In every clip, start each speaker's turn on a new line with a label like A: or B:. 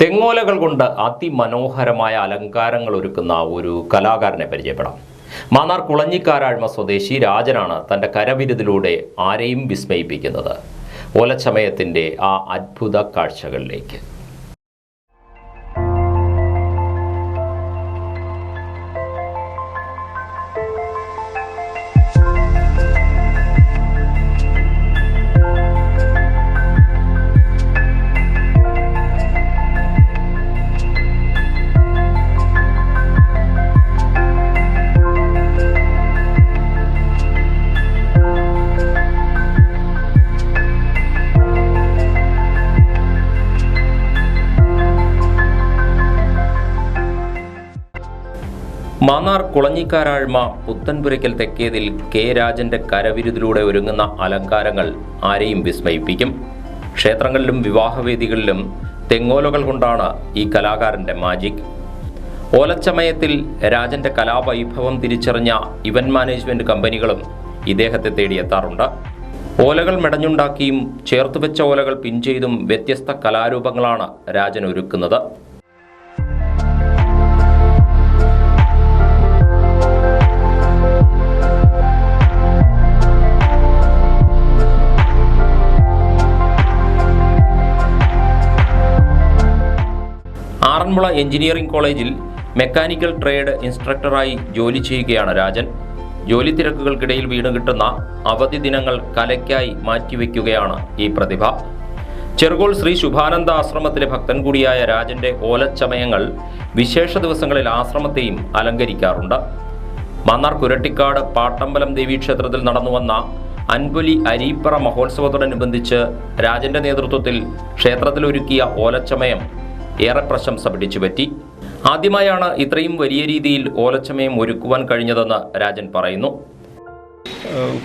A: തെങ്ങോലകൾ കൊണ്ട് അതിമനോഹരമായ അലങ്കാരങ്ങൾ ഒരുക്കുന്ന ഒരു കലാകാരനെ പരിചയപ്പെടാം. മാന്നാർ കുളഞ്ഞിക്കാരാഴ്മ സ്വദേശി രാജനാണ് തന്റെ കരവിരുതിലൂടെ ആരെയും വിസ്മയിപ്പിക്കുന്നത്. ഓലച്ചമയത്തിന്റെ ആ അത്ഭുത കാഴ്ചകളിലേക്ക്. മാന്നാർ കുളഞ്ഞിക്കാരാഴ്മ പുത്തൻപുരയ്ക്കൽ തെക്കേതിൽ കെ രാജന്റെ കരവിരുതിലൂടെ ഒരുങ്ങുന്ന അലങ്കാരങ്ങൾ ആരെയും വിസ്മയിപ്പിക്കും. ക്ഷേത്രങ്ങളിലും വിവാഹവേദികളിലും തെങ്ങോലകൾ കൊണ്ടാണ് ഈ കലാകാരന്റെ മാജിക് ഓലച്ചമയത്തിൽ രാജന്റെ കലാവൈഭവം തിരിച്ചറിഞ്ഞ ഇവന്റ് മാനേജ്മെന്റ് കമ്പനികളും ഇദ്ദേഹത്തെ തേടിയെത്താറുണ്ട്. ഓലകൾ മെടഞ്ഞുണ്ടാക്കിയും ചേർത്തുവെച്ച ഓലകൾ പിൻ ചെയ്തും വ്യത്യസ്ത കലാരൂപങ്ങളാണ് രാജൻ ഒരുക്കുന്നത്. ആറന്മുള എഞ്ചിനീയറിംഗ് കോളേജിൽ മെക്കാനിക്കൽ ട്രേഡ് ഇൻസ്ട്രക്ടറായി ജോലി ചെയ്യുകയാണ് രാജൻ. ജോലി തിരക്കുകൾക്കിടയിൽ വീണ് കിട്ടുന്ന അവധി ദിനങ്ങൾ കലയ്ക്കായി മാറ്റിവെക്കുകയാണ് ഈ പ്രതിഭ. ചെറുകോൾ ശ്രീ ശുഭാനന്ദ ആശ്രമത്തിലെ ഭക്തൻ കൂടിയായ രാജന്റെ ഓലച്ചമയങ്ങൾ വിശേഷ ദിവസങ്ങളിൽ ആശ്രമത്തെയും അലങ്കരിക്കാറുണ്ട്. മന്നാർ കുരട്ടിക്കാട് പാട്ടമ്പലം ദേവീക്ഷേത്രത്തിൽ നടന്നുവന്ന അൻപൊലി അരീപ്പറ മഹോത്സവത്തോടനുബന്ധിച്ച് രാജന്റെ നേതൃത്വത്തിൽ ക്ഷേത്രത്തിലൊരുക്കിയ ഓലച്ചമയം ഏറെ പ്രശംസ പിടിച്ചുപറ്റി. ആദ്യമായാണ് ഇത്രയും വലിയ രീതിയിൽ ഓലച്ചമയം ഒരുക്കുവാൻ കഴിഞ്ഞതെന്ന് രാജൻ പറയുന്നു.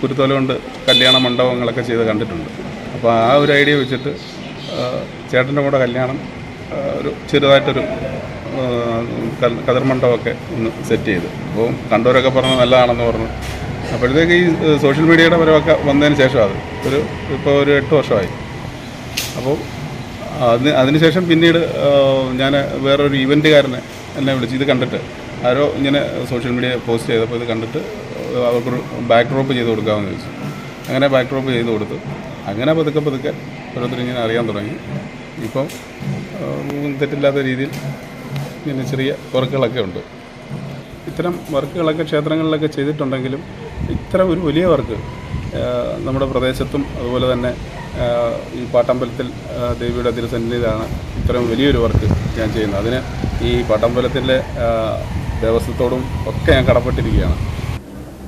B: കുരുത്തോലുകൊണ്ട് കുരുത്തോല കൊണ്ട് കല്യാണ മണ്ഡപങ്ങളൊക്കെ ചെയ്ത് കണ്ടിട്ടുണ്ട്. അപ്പോൾ ആ ഒരു ഐഡിയ വെച്ചിട്ട് ചേട്ടന്റെ കൂടെ കല്യാണം ഒരു ചെറുതായിട്ടൊരു കതിർ മണ്ഡപമൊക്കെ ഒന്ന് സെറ്റ് ചെയ്തു. അപ്പോൾ കണ്ടവരൊക്കെ പറഞ്ഞു നല്ലതാണെന്ന് പറഞ്ഞു. അപ്പോഴത്തേക്ക് ഈ സോഷ്യൽ മീഡിയയുടെ പരമൊക്കെ വന്നതിന് ശേഷം അത് ഒരു ഇപ്പോൾ ഒരു എട്ട് വർഷമായി. അപ്പോൾ അതിന് അതിനുശേഷം പിന്നീട് ഞാൻ വേറൊരു ഇവന്റുകാരനെ എന്നെ വിളിച്ച് ഇത് കണ്ടിട്ട് ആരോ ഇങ്ങനെ സോഷ്യൽ മീഡിയ പോസ്റ്റ് ചെയ്തപ്പോൾ ഇത് കണ്ടിട്ട് അവർക്കൊരു ബാക്ക് ഡ്രോപ്പ് ചെയ്ത് കൊടുക്കാമെന്ന് ചോദിച്ചു. അങ്ങനെ ബാക്ക് ഡ്രോപ്പ് ചെയ്ത് കൊടുത്തു. അങ്ങനെ പതുക്കെ പതുക്കെ ഓരോരുത്തർ ഇങ്ങനെ അറിയാൻ തുടങ്ങി. ഇപ്പം തെറ്റില്ലാത്ത രീതിയിൽ ഇങ്ങനെ ചെറിയ വർക്കുകളൊക്കെ ഉണ്ട്. ഇത്തരം വർക്കുകളൊക്കെ ക്ഷേത്രങ്ങളിലൊക്കെ ചെയ്തിട്ടുണ്ടെങ്കിലും ഇത്തരം ഒരു വലിയ വർക്ക് നമ്മുടെ പ്രദേശത്തും അതുപോലെ തന്നെ ഈ പാട്ടമ്പലത്തിൽ ദേവിയുടെ തിരുസന്നിധിയിലാണ് ഇത്രയും വലിയൊരു വർക്ക് ഞാൻ ചെയ്യുന്നത്. അതിന് ഈ പാട്ടമ്പലത്തിലെ ആഹ് ദേവസ്വത്തോടും ഒക്കെ ഞാൻ കടപ്പെട്ടിരിക്കുകയാണ്.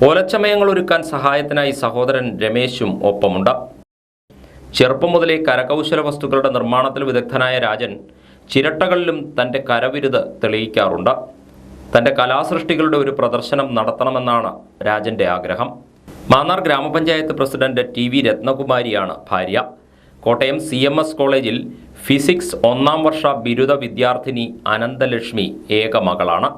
A: ഓലച്ചമയങ്ങൾ ഒരുക്കാൻ സഹായത്തിനായി സഹോദരൻ രമേശും ഒപ്പമുണ്ട്. ചെറുപ്പം മുതലേ കരകൗശല വസ്തുക്കളുടെ നിർമ്മാണത്തിൽ വിദഗ്ധനായ രാജൻ ചിരട്ടകളിലും തന്റെ കരവിരുത് തെളിയിക്കാറുണ്ട്. തന്റെ കലാസൃഷ്ടികളുടെ ഒരു പ്രദർശനം നടത്തണമെന്നാണ് രാജന്റെ ആഗ്രഹം. മാന്നാർ ഗ്രാമപഞ്ചായത്ത് പ്രസിഡന്റ് ടി വി രത്നകുമാരിയാണ് ഭാര്യ. കോട്ടയം സി എം എസ് കോളേജിൽ ഫിസിക്സ് ഒന്നാം വർഷ ബിരുദ വിദ്യാർത്ഥിനി അനന്തലക്ഷ്മി ഏക മകളാണ്.